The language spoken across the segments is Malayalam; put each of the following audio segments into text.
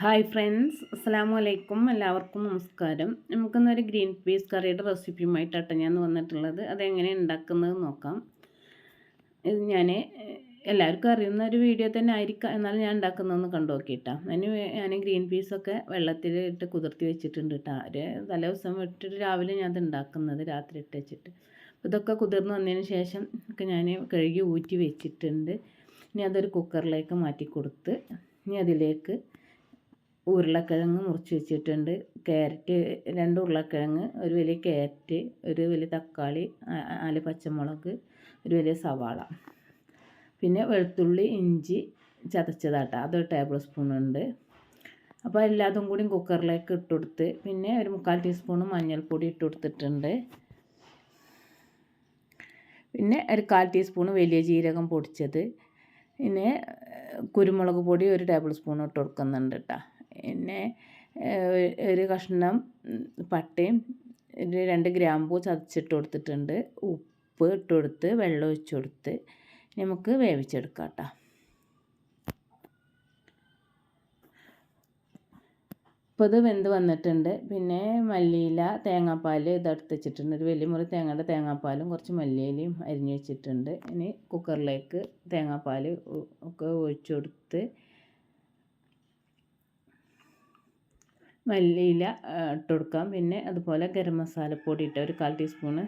ഹായ് ഫ്രണ്ട്സ് അസ്സാം വലൈക്കും എല്ലാവർക്കും നമസ്കാരം. നമുക്കിന്നൊരു ഗ്രീൻ പീസ് കറിയുടെ റെസിപ്പിയുമായിട്ടാണ് ഞാൻ വന്നിട്ടുള്ളത്. അതെങ്ങനെ ഉണ്ടാക്കുന്നത് നോക്കാം. ഇത് ഞാൻ എല്ലാവർക്കും അറിയുന്ന ഒരു വീഡിയോ തന്നെ ആയിരിക്കാം. എന്നാലും ഞാൻ ഉണ്ടാക്കുന്നതെന്ന് കണ്ടു നോക്കിയിട്ടാണ് അതിന് ഞാൻ ഗ്രീൻ പീസൊക്കെ വെള്ളത്തിലിട്ട് കുതിർത്തി വെച്ചിട്ടുണ്ട് കേട്ടോ ഒരു തലേ ദിവസം ഇട്ടിട്ട് രാവിലെ ഞാൻ അത് ഉണ്ടാക്കുന്നത് രാത്രി ഇട്ട് വെച്ചിട്ട്. ഇതൊക്കെ കുതിർന്ന് വന്നതിന് ശേഷം ഒക്കെ ഞാൻ കഴുകി ഊറ്റി വെച്ചിട്ടുണ്ട്. ഇനി അതൊരു കുക്കറിലേക്ക് മാറ്റി കൊടുത്ത് ഇനി അതിലേക്ക് ഉരുളക്കിഴങ്ങ് മുറിച്ച് വെച്ചിട്ടുണ്ട്. ക്യാരറ്റ് രണ്ട് ഉരുളക്കിഴങ്ങ് ഒരു വലിയ ക്യാരറ്റ് ഒരു വലിയ തക്കാളി നാല് പച്ചമുളക് ഒരു വലിയ സവാള. പിന്നെ വെളുത്തുള്ളി ഇഞ്ചി ചതച്ചതാട്ടോ. അതൊരു ടേബിൾ സ്പൂൺ ഉണ്ട്. അപ്പോൾ എല്ലാതും കൂടി കുക്കറിലേക്ക് ഇട്ട് കൊടുത്ത് പിന്നെ ഒരു മുക്കാൽ ടീസ്പൂൺ മഞ്ഞൾപ്പൊടി ഇട്ട് കൊടുത്തിട്ടുണ്ട്. പിന്നെ ഒരു കാൽ ടീസ്പൂൺ വലിയ ജീരകം പൊടിച്ചത്. പിന്നെ കുരുമുളക് പൊടി ഒരു ടേബിൾ സ്പൂൺ ഇട്ട് കൊടുക്കുന്നുണ്ട് കേട്ടോ പിന്നെ ഒരു കഷ്ണം പട്ടയും ഒരു രണ്ട് ഗ്രാമ്പൂ ചതച്ചിട്ട് കൊടുത്തിട്ടുണ്ട്. ഉപ്പ് ഇട്ട് കൊടുത്ത് വെള്ളം ഒഴിച്ച് കൊടുത്ത് നമുക്ക് വേവിച്ചെടുക്കാം കേട്ടോ. ഇപ്പോൾ ഇത് വെന്ത് വന്നിട്ടുണ്ട്. പിന്നെ മല്ലിയില തേങ്ങാപ്പാൽ ഇതെടുത്ത് വെച്ചിട്ടുണ്ട്. ഒരു വലിയ മുറി തേങ്ങയുടെ തേങ്ങാപ്പാലും കുറച്ച് മല്ലിയിലയും അരിഞ്ഞ് വെച്ചിട്ടുണ്ട്. ഇനി കുക്കറിലേക്ക് തേങ്ങാപ്പാൽ ഒക്കെ ഒഴിച്ചു കൊടുത്ത് മല്ലിയില ഇട്ട് കൊടുക്കാം പിന്നെ അതുപോലെ ഗരം മസാലപ്പൊടി ഇട്ട് ഒരു കാൽ ടീസ്പൂണ്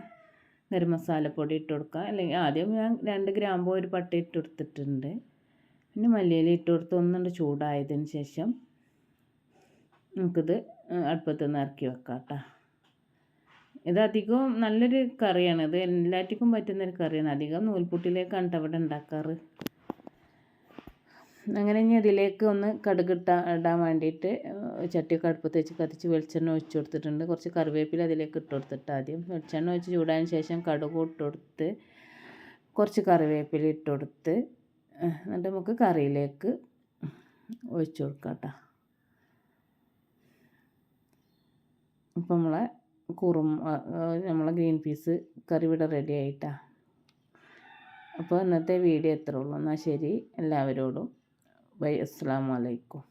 ഗരം മസാലപ്പൊടി ഇട്ട് കൊടുക്കാം അല്ലെങ്കിൽ ആദ്യം ഞാൻ രണ്ട് ഗ്രാമ്പോ ഒരു പട്ട ഇട്ട് കൊടുത്തിട്ടുണ്ട്. പിന്നെ മല്ലിയില ഇട്ട് കൊടുത്ത് ഒന്നുണ്ട് ചൂടായതിന് ശേഷം നമുക്കിത് അടുപ്പത്ത് നിന്ന് ഇറക്കി വെക്കാം കേട്ടോ. ഇത് അധികവും നല്ലൊരു കറിയാണ്. ഇത് എല്ലാറ്റിക്കും പറ്റുന്നൊരു കറിയാണ്. അധികം നൂൽപുട്ടിലേക്കാണ് അവിടെ ഉണ്ടാക്കാറ്. അങ്ങനെ ഇനി അതിലേക്ക് ഒന്ന് കടുകിട്ട ഇടാൻ വേണ്ടിയിട്ട് ചട്ടിയൊക്കെ അടുപ്പത്ത് വെച്ച് കത്തിച്ച് വെളിച്ചെണ്ണ ഒഴിച്ച് കൊടുത്തിട്ടുണ്ട്. കുറച്ച് കറിവേപ്പില അതിലേക്ക് ഇട്ട് കൊടുത്തിട്ട് ആദ്യം വെളിച്ചെണ്ണ ഒഴിച്ച് ചൂടായതിന് ശേഷം കടുക് ഇട്ട് കൊടുത്ത് കുറച്ച് കറിവേപ്പില ഇട്ട് കൊടുത്ത് എന്നിട്ട് നമുക്ക് കറിയിലേക്ക് ഒഴിച്ച് കൊടുക്കാം കേട്ടോ. ഇപ്പം നമ്മളെ കുറും നമ്മളെ ഗ്രീൻ പീസ് കറി ഇവിടെ റെഡി ആയിട്ടാണ് അപ്പോൾ ഇന്നത്തെ വീഡിയോ എത്ര ഉള്ളൂ. എന്നാൽ ശരി എല്ലാവരോടും ബൈ അസ്സാം വലൈക്കും